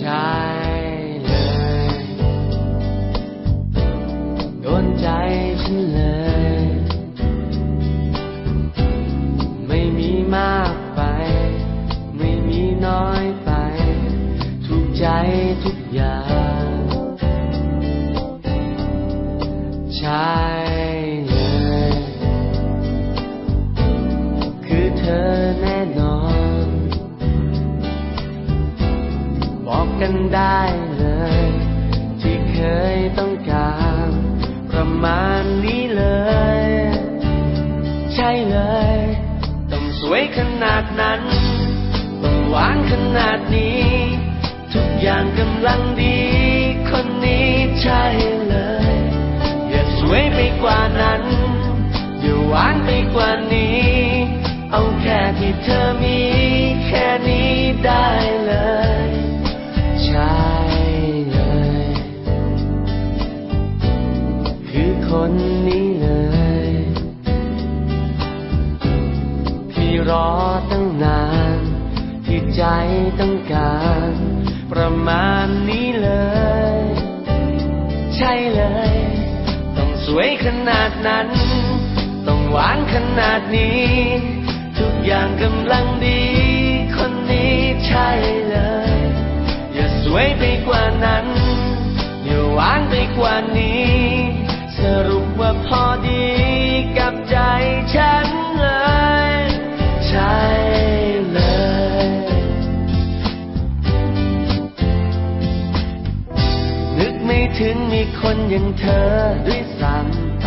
ใจเลย โดนใจฉันเลย ไม่มีมากไป ไม่มีน้อยไป ทุกใจทุกอย่าง ได้เลย ที่เคยต้องการ ประมาณนี้เลย ใช่เลย ต้องสวยขนาดนั้น ต้องหวานขนาดนี้ ทุกอย่างกำลังดี คนนี้ใช่เลย อย่าสวยไปกว่านั้น อย่าหวานไปกว่านี้ เอาแค่ที่เธอมี รอตั้งนาน ที่ใจต้องการ ประมาณนี้เลย ใช่เลย ต้องสวยขนาดนั้น ต้องหวานขนาดนี้ ทุกอย่างกำลังดี คนนี้ใช่เลย อย่าสวยไปกว่านั้น อย่าหวานไปกว่านี้ คนอย่างเธอด้วยซ้ำไป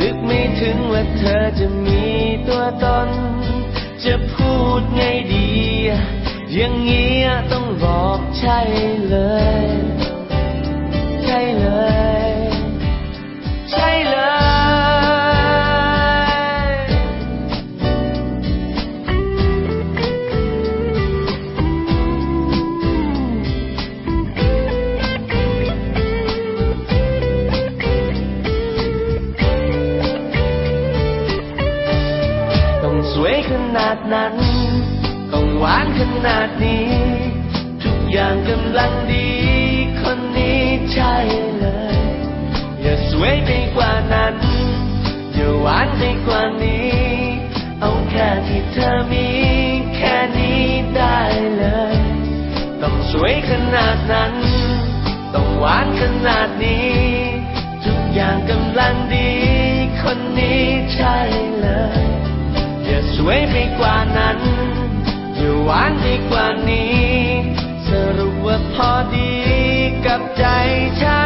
นึกไม่ถึงว่าเธอจะมีตัวตน จะพูดไงดี อย่างเงี้ยต้องบอกใช่เลย ย่าสวยไปกว่านั้น อย่าหวานไปกว่านี้ เอาแค่ที่เธอมี แค่นี้ได้เลย ต้องสวยขนาดนั้น ต้องหวานขนาดนี้ ทุกอย่างกำลังดี คนนี้ใช่เลย อย่าสวยไปกว่านั้น อย่าหวานไปกว่านี้ สรุปว่าพอดีกับใจฉัน